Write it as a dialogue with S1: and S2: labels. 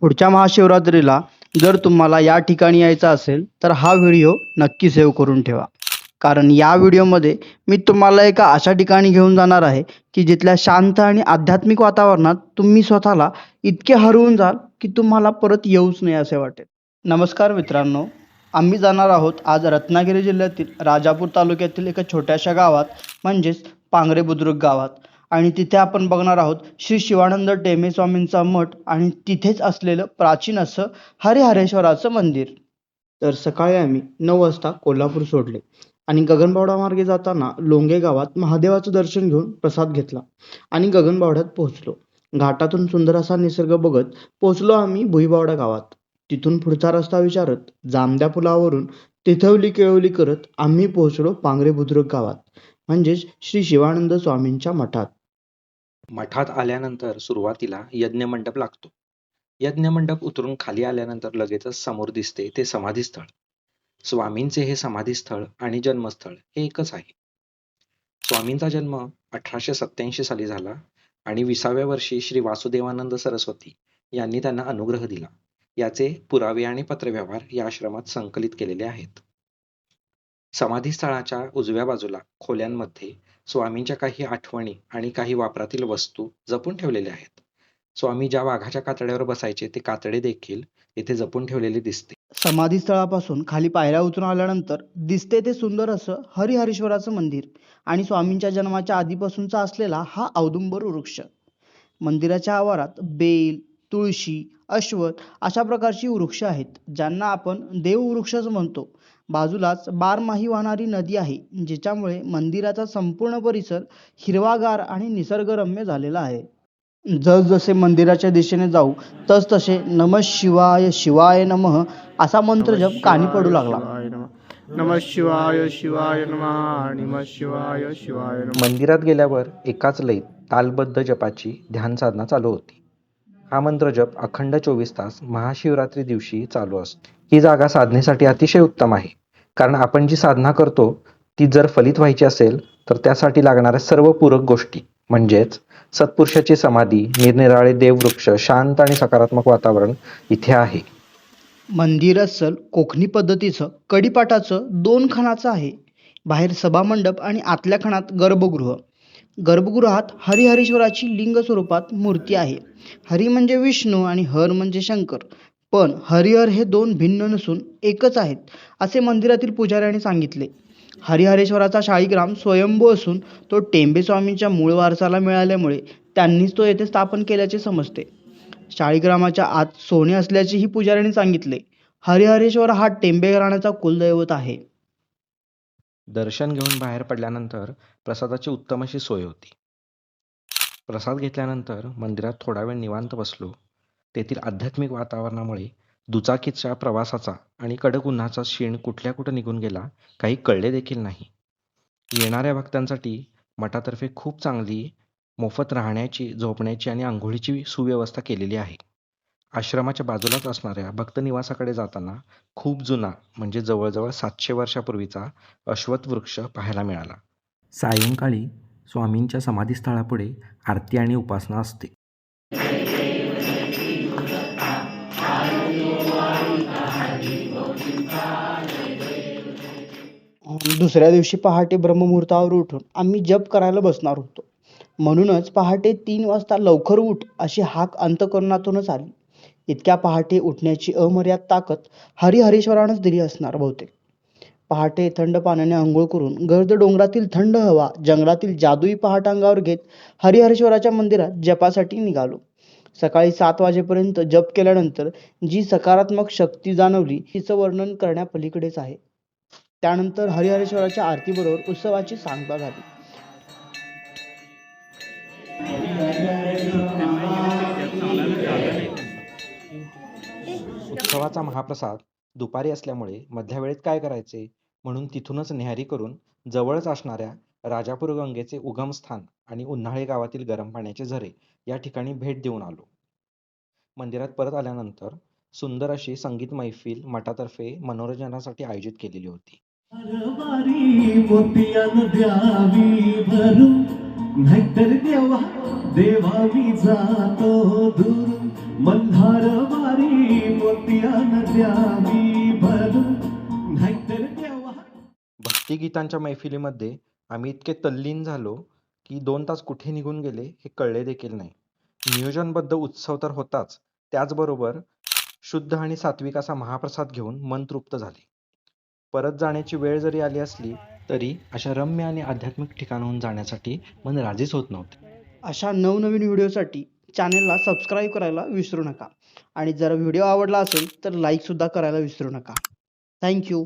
S1: पुढच्या महाशिवरात्रीला जर तुम्हाला या ठिकाणी यायचं असेल तर हा व्हिडिओ नक्की सेव्ह करून ठेवा कारण या व्हिडिओमध्ये मी तुम्हाला एका अशा ठिकाणी घेऊन जाणार आहे की जिथल्या शांत आणि आध्यात्मिक वातावरणात तुम्ही स्वतःला इतके हरवून जाल की तुम्हाला परत येऊच नाही असे वाटेल नमस्कार मित्रांनो आम्ही जाणार आहोत आज रत्नागिरी जिल्ह्यातील राजापूर तालुक्यातील एका छोट्याशा गावात म्हणजेच पांगरे बुद्रुक गावात आणि तिथे आपण बघणार आहोत श्री शिवानंद टेमे स्वामींचा मठ आणि तिथेच असलेलं प्राचीन असं हरिहरेश्वराचं मंदिर तर सकाळी आम्ही नऊ वाजता कोल्हापूर सोडले आणि गगनबावडा मार्गे जाताना लोंगे गावात महादेवाचं दर्शन घेऊन प्रसाद घेतला आणि गगनबावड्यात पोहोचलो घाटातून सुंदर असा निसर्ग बघत पोहोचलो आम्ही भुईबावडा गावात तिथून पुढचा रस्ता विचारत जामद्या पुलावरून तिथवली केळवली करत आम्ही पोहोचलो पांगरे बुद्रुक गावात म्हणजेच श्री शिवानंद स्वामींच्या मठात
S2: मठात आल्यानंतर सुरुवातीला यज्ञ मंडप लागतो यज्ञ मंडप उतरून खाली आल्यानंतर लगेचच समोर दिसते ते समाधी स्थळ स्वामींचे हे समाधी स्थळ आणि जन्मस्थळ हे एकच आहे स्वामींचा जन्म अठराशे सत्याऐंशी साली झाला आणि विसाव्या वर्षी श्री वासुदेवानंद सरस्वती यांनी त्यांना अनुग्रह दिला याचे पुरावे आणि पत्रव्यवहार या आश्रमात संकलित केलेले आहेत समाधी स्थळाच्या उजव्या बाजूला खोल्यांमध्ये स्वामींच्या काही आठवणी आणि काही वापरातील वस्तू जपून ठेवलेल्या आहेत स्वामी ज्या वाघाच्या कातड्यावर बसायचे ते कातडे देखील येथे जपून ठेवलेले दिसते
S1: समाधी स्थळापासून खाली पायऱ्या उतरून आल्यानंतर दिसते ते सुंदर असं हरिहरेश्वराचं मंदिर आणि स्वामींच्या जन्माच्या आधीपासूनचा असलेला हा औदुंबर वृक्ष मंदिराच्या आवारात बेल तुळशी अश्वत अशा प्रकारची वृक्ष आहेत ज्यांना आपण देववृक्षच म्हणतो बाजूलाच बारमाही वाहणारी नदी आहे ज्याच्यामुळे मंदिराचा संपूर्ण परिसर हिरवागार आणि निसर्गरम्य झालेला आहे जसे मंदिराच्या दिशेने जाऊ तस तसे नम शिवाय शिवाय नम असा मंत्र जप कानी पडू लागला
S3: नम शिवाय शिवाय नम शिवाय शिवाय
S2: मंदिरात गेल्यावर एकाच लय तालबद्ध जपाची ध्यान साधना चालू होती हा मंत्र जप अखंड चोवीस तास महाशिवरात्री दिवशी चालू असतो ही जागा साधनेसाठी अतिशय उत्तम आहे कारण आपण जी साधना करतो ती जर फलित व्हायची असेल तर त्यासाठी लागणाऱ्या सर्व पूरक गोष्टी म्हणजेच सत्पुरुषाची समाधी निरनिराळे देववृक्ष शांत आणि सकारात्मक वातावरण इथे आहे
S1: मंदिर असल कोकणी पद्धतीचं कडीपाटाचं दोन खणाचं आहे बाहेर सभामंडप आणि आतल्या खणात गर्भगृह गर्भगृहात हरिहरेश्वराची लिंग स्वरूपात मूर्ती आहे हरी म्हणजे विष्णू आणि हर म्हणजे शंकर पण हरिहर हे दोन भिन्न नसून एकच आहेत असे मंदिरातील पुजाऱ्याने सांगितले हरिहरेश्वराचा शाळीग्राम स्वयंभू असून तो टेंबे स्वामींच्या मूळ वारसाला मिळाल्यामुळे त्यांनीच तो येथे स्थापन केल्याचे समजते शाळीग्रामाच्या आत सोने असल्याचेही पुजाऱ्याने सांगितले हरिहरेश्वर हा टेंबे घराण्याचा कुलदैवत आहे
S2: दर्शन घेऊन बाहेर पडल्यानंतर प्रसादाची उत्तम अशी सोय होती प्रसाद घेतल्यानंतर मंदिरात थोडा वेळ निवांत बसलो तेथील आध्यात्मिक वातावरणामुळे दुचाकीच्या प्रवासाचा आणि कडक उन्हाचा शीण कुठल्या कुठं निघून गेला काही कळले देखील नाही येणाऱ्या भक्तांसाठी मठातर्फे खूप चांगली मोफत राहण्याची झोपण्याची आणि आंघोळीची सुव्यवस्था केलेली आहे आश्रमाच्या बाजूलाच असणाऱ्या भक्तनिवासाकडे जाताना खूप जुना म्हणजे जवळजवळ सातशे वर्षापूर्वीचा अश्वत वृक्ष पाहायला मिळाला सायंकाळी स्वामींच्या समाधीस्थळापुढे आरती आणि उपासना असते
S1: दुसऱ्या दिवशी पहाटे ब्रह्ममुहूर्तावर उठून आम्ही जप करायला बसणार होतो म्हणूनच पहाटे तीन वाजता लवकर उठ अशी हाक अंतकरणातूनच आली इतक्या पहाटे उठण्याची अमर्याद ताकद हरिहरेश्वरानंच दिली असणार बहुतेक पहाटे थंड पाण्याने आंघोळ करून गर्द डोंगरातील थंड हवा जंगलातील जादुई पहाट अंगावर घेत हरिहरेश्वराच्या मंदिरात जपासाठी निघालो सकाळी सात वाजेपर्यंत जप केल्यानंतर जी सकारात्मक शक्ती जाणवली तिचं वर्णन करण्यापलीकडेच आहे त्यानंतर हरिहरेश्वराच्या आरतीबरोबर उत्सवाची सांगता झाली
S2: उत्सवाचा महाप्रसाद दुपारी असल्यामुळे मधल्या वेळेत काय करायचे म्हणून तिथूनच न्याहारी करून जवळच असणाऱ्या राजापूर गंगेचे उगमस्थान आणि उन्हाळे गावातील गरम पाण्याचे झरे या ठिकाणी भेट देऊन आलो मंदिरात परत आल्यानंतर सुंदर अशी संगीत मैफिल मठातर्फे मनोरंजनासाठी आयोजित केलेली होती देवा भक्ती गीतांच्या मैफिलीमध्ये आम्ही इतके तल्लीन झालो की दोन तास कुठे निघून गेले हे कळले देखील नाही नियोजनबद्ध उत्सव तर होताच त्याचबरोबर शुद्ध आणि सात्विक असा महाप्रसाद घेऊन मन तृप्त झाले परत जाण्याची वेळ जरी आली असली तरी अशा रम्य आणि आध्यात्मिक ठिकाणाहून जाण्यासाठी मन राजीच होत नव्हते
S1: अशा नवनवीन व्हिडिओसाठी चॅनेलला सबस्क्राईब करायला विसरू नका आणि जर व्हिडिओ आवडला असेल तर लाईकसुद्धा करायला विसरू नका थँक्यू